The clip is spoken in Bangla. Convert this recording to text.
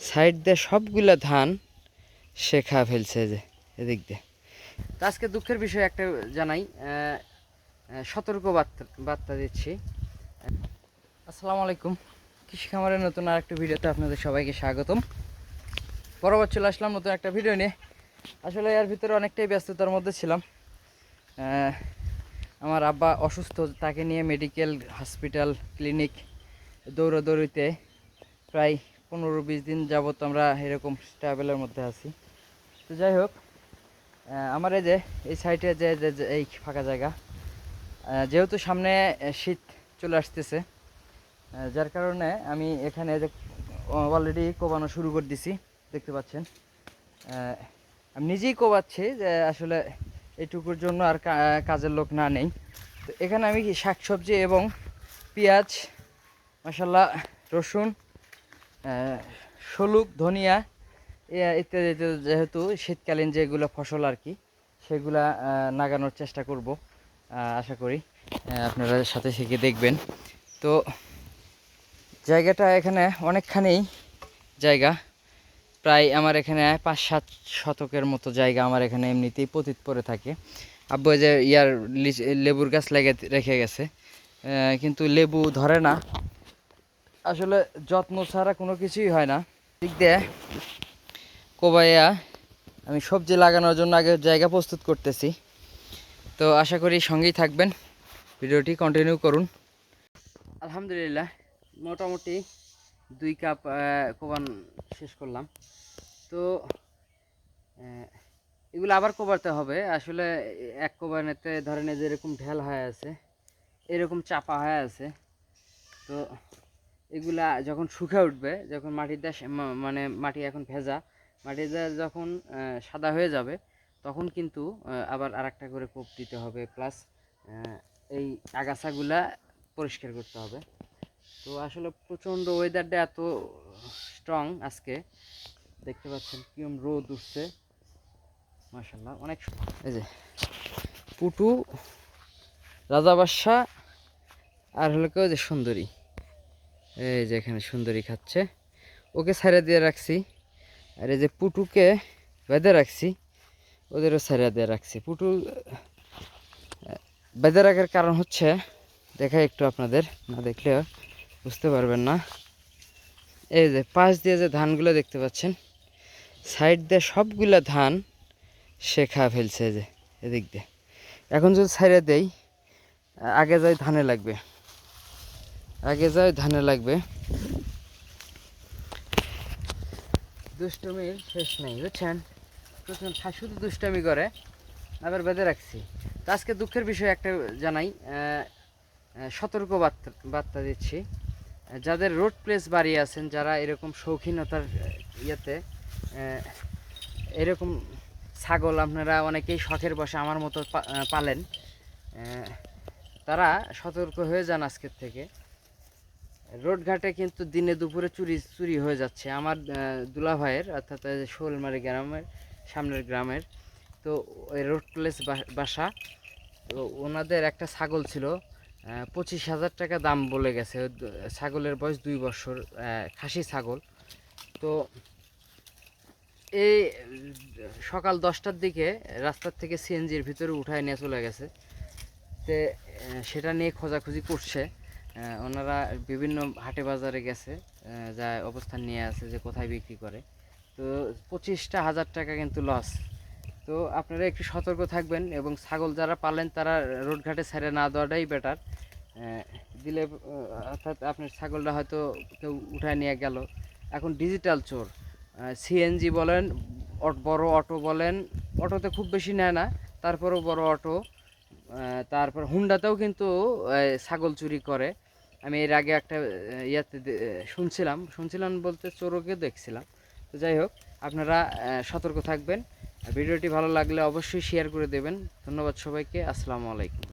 সাইড দিয়ে সবগুলা ধান সে খা ফেলছে যে, এদিক দিয়ে। তো আজকে দুঃখের বিষয় একটা জানাই সতর্ক বার্তা বার্তা দিচ্ছি। আসসালামু আলাইকুম। কৃষি খামারের নতুন আর একটা ভিডিওতে আপনাদের সবাইকে স্বাগতম। বরাবর চলে আসলাম নতুন একটা ভিডিও নিয়ে। আসলে এর ভিতরে অনেকটাই ব্যস্ততার মধ্যে ছিলাম। আমার আব্বা অসুস্থ, তাকে নিয়ে মেডিকেল হসপিটাল ক্লিনিক দৌড়াদৌড়িতে প্রায় পনেরো বিশ দিন যাবত আমরা এরকম ট্রাভেলের মধ্যে আছি। তো যাই হোক আমার এই যে, এই সাইডে যে এই ফাঁকা জায়গা যেহেতু সামনে শীত চলে আসতেছে যার কারণে আমি এখানে যে অলরেডি কোবানো শুরু করে দিছি, দেখতে পাচ্ছেন। আমি নিজেই কোবাচ্ছি যে আসলে এইটুকুর জন্য আর কাজের লোক না নেই। তো এখানে আমি শাকসবজি এবং পেঁয়াজ মশাল্লা রসুন শলুক ধনিয়া ইত্যাদি যেহেতু শীতকালীন যেগুলো ফসল আর কি সেগুলা আহ, লাগানোর চেষ্টা করব আশা করি আপনারা সাথে থেকে দেখবেন। তো জায়গাটা এখানে অনেকখানি জায়গা প্রায় আমার এখানে পাঁচ সাত শতকের মতো জায়গা আমার এখানে এমনিতেই পতিত পড়ে থাকে। আব্বু যে ইয়ার লেবুর গাছ লেগে রেখে গেছে। কিন্তু লেবু ধরে না আসলে যত্ন ছাড়া কোনো কিছুই হয় না। দিক দিয়ে কোবাইয়া আমি সবজি লাগানোর জন্য আগে জায়গা প্রস্তুত করতেছি। তো আশা করি সঙ্গেই থাকবেন। ভিডিওটি কন্টিনিউ করুন। আলহামদুলিল্লাহ, মোটামুটি দুই কাপ কোবান শেষ করলাম। তো এগুলো আবার কোবাতে হবে। আসলে এক কোবানেতে ধরেন এই যে এরকম ঢেল হয়ে আছে, এরকম চাপা হয়ে আছে। তো এগুলা যখন শুকে উঠবে, যখন মাটিতে মানে মাটি এখন ভেজা মাটিতে যখন সাদা হয়ে যাবে, তখন কিন্তু আবার আর একটা করে কোপ দিতে হবে প্লাস এই আগাছাগুলা পরিষ্কার করতে হবে। তো আসলে প্রচণ্ড ওয়েদারটা এত স্ট্রং আজকে। দেখতে পাচ্ছেন কিরম রোদ উঠছে। মাশাল্লাহ অনেক এই যে, পুটু, রাজা বাদশাহ, আর হলো কেউ যে সুন্দরী। এই যে এখানে সুন্দরী খাচ্ছে। ওকে ছাইড়া দিয়ে রাখছি। আর এই যে পুটুকে বেঁধে রাখছি, ওদেরও ছাইড়া দিয়ে রাখছি। পুটু বেঁধে রাখার কারণ হচ্ছে, দেখাই একটু আপনাদের, না দেখলে বুঝতে পারবেন না। এই যে পাশ দিয়ে যে ধানগুলো দেখতে পাচ্ছেন, সাইড দিয়ে সবগুলা ধান সে খা ফেলছে যে, এদিক দিয়ে। এখন যদি ছাইড়ে দেই, আগে যাই ধানে লাগবে। আগে যাই ধানে লাগবে। দুষ্টমির শেষ নেই, বুঝছেন? খা- শুধু দুষ্টমি করে, আবার বেঁধে রাখছি। তো আজকে দুঃখের বিষয় একটা জানাই সতর্ক বার্তা বার্তা দিচ্ছি। যাদের রোড প্লেস বাড়ি আছেন, যারা এরকম শৌখিনতার ইয়েতে এরকম ছাগল, আপনারা অনেকেই শখের বসে আমার মতো পালেন। তারা সতর্ক হয়ে যান আজকের থেকে। রোডঘাটে কিন্তু দিনে দুপুরে চুরি চুরি হয়ে যাচ্ছে। আমার আহ, দুলা ভাইয়ের অর্থাৎ শোলমারি গ্রামের সামনের গ্রামের তো ওই রোড প্লেস বাসা তো ওনাদের একটা ছাগল ছিল পঁচিশ হাজার টাকা দাম বলে গেছে। ছাগলের বয়স দুই বছর খাসি ছাগল। তো এই সকাল দশটার দিকে রাস্তার থেকে সিএনজির ভিতরে উঠায় নিয়ে চলে গেছে। তে সেটা নিয়ে খোঁজাখুঁজি করছে। ওনারা বিভিন্ন হাটে বাজারে গেছে যা অবস্থান নিয়ে আছে যে কোথায় বিক্রি করে। তো পঁচিশটা হাজার টাকা কিন্তু লস তো আপনারা একটু সতর্ক থাকবেন এবং ছাগল যারা পালেন তারা রোডঘাটে ছেড়ে না দেওয়াটাই বেটার দিলে অর্থাৎ আপনার ছাগলটা হয়তো কেউ উঠায় নিয়ে গেল। এখন ডিজিটাল চোর সিএনজি বলেন বড় অটো বলেন, অটোতে খুব বেশি নেয় না, তারপরেও বড় অটো তারপর হুন্ডাতেও কিন্তু ছাগল চুরি করে। আমি এর আগে একটা ইয়াতে শুনছিলাম শুনছিলাম বলতে চোরকে দেখছিলাম। তো যাই হোক, আপনারা সতর্ক থাকবেন। ভিডিওটি ভালো লাগলে অবশ্যই শেয়ার করে দেবেন। ধন্যবাদ সবাইকে, আসসালামু আলাইকুম।